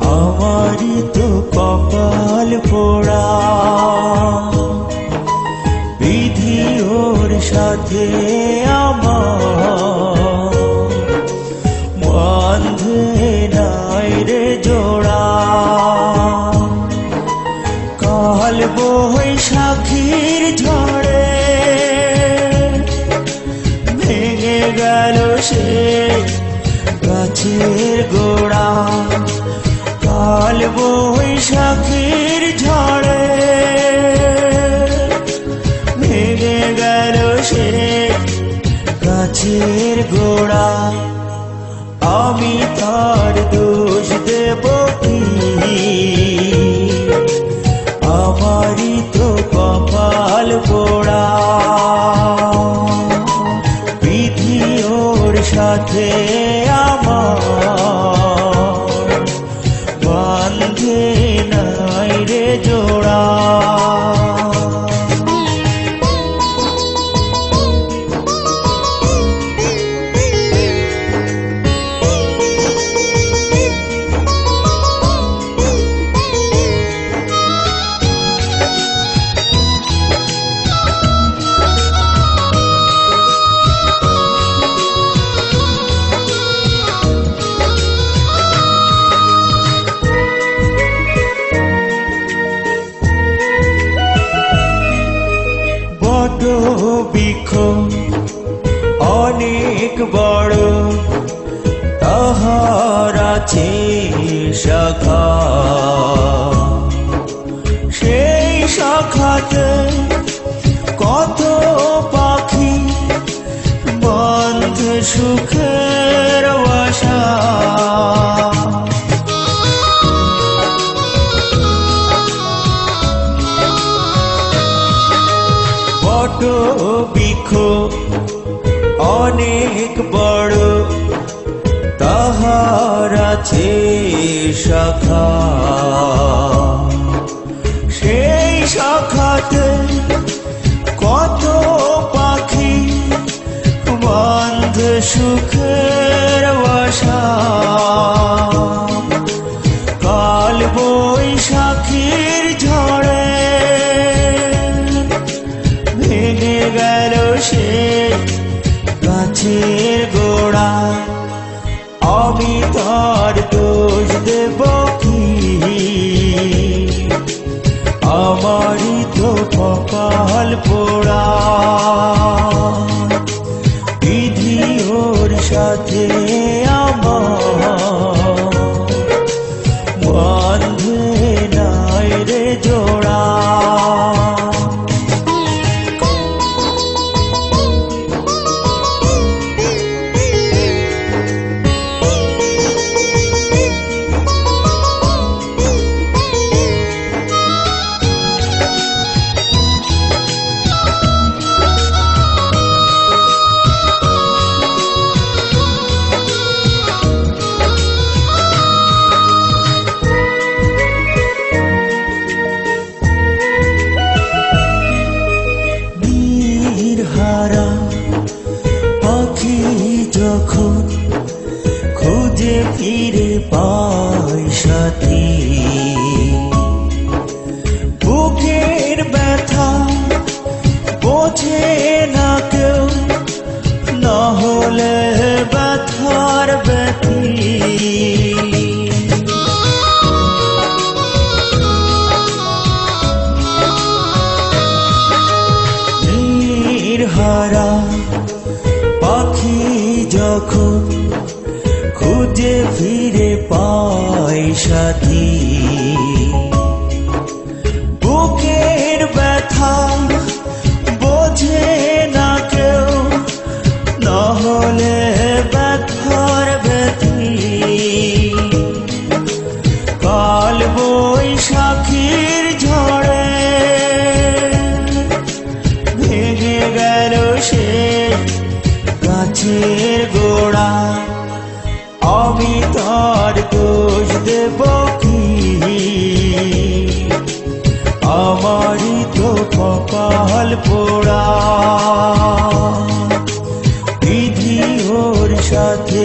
আমারই তো কপাল পোড়া। বিধি ওর সাথে আমার। বন্ধে নাই কাল বৈশাখীর ঝড়ে ভেঙে গেল সে গাছের গোড়া কাল বৈশাখীর ঝড়ে। ভেঙে গেল সে গাছের গোড়া, আমি তার দোষ দেব কি? আমারই তো কপাল পোড়া। বিধি ওর সাথে বৃক্ষ অনেক বড়। তাহার আছে শাখা। সেই শাখাতে অনেক বড় তাহার আছে শাখা। সেই শাখাতে কত পাখি বন্ধ সুখের বিধি ওর সাথে আমার খুঁজে ফিরে পায় খুঁজে ফিরে পায় সাথী। আমারই তো কপাল পোড়া। বিধি ওর সাথে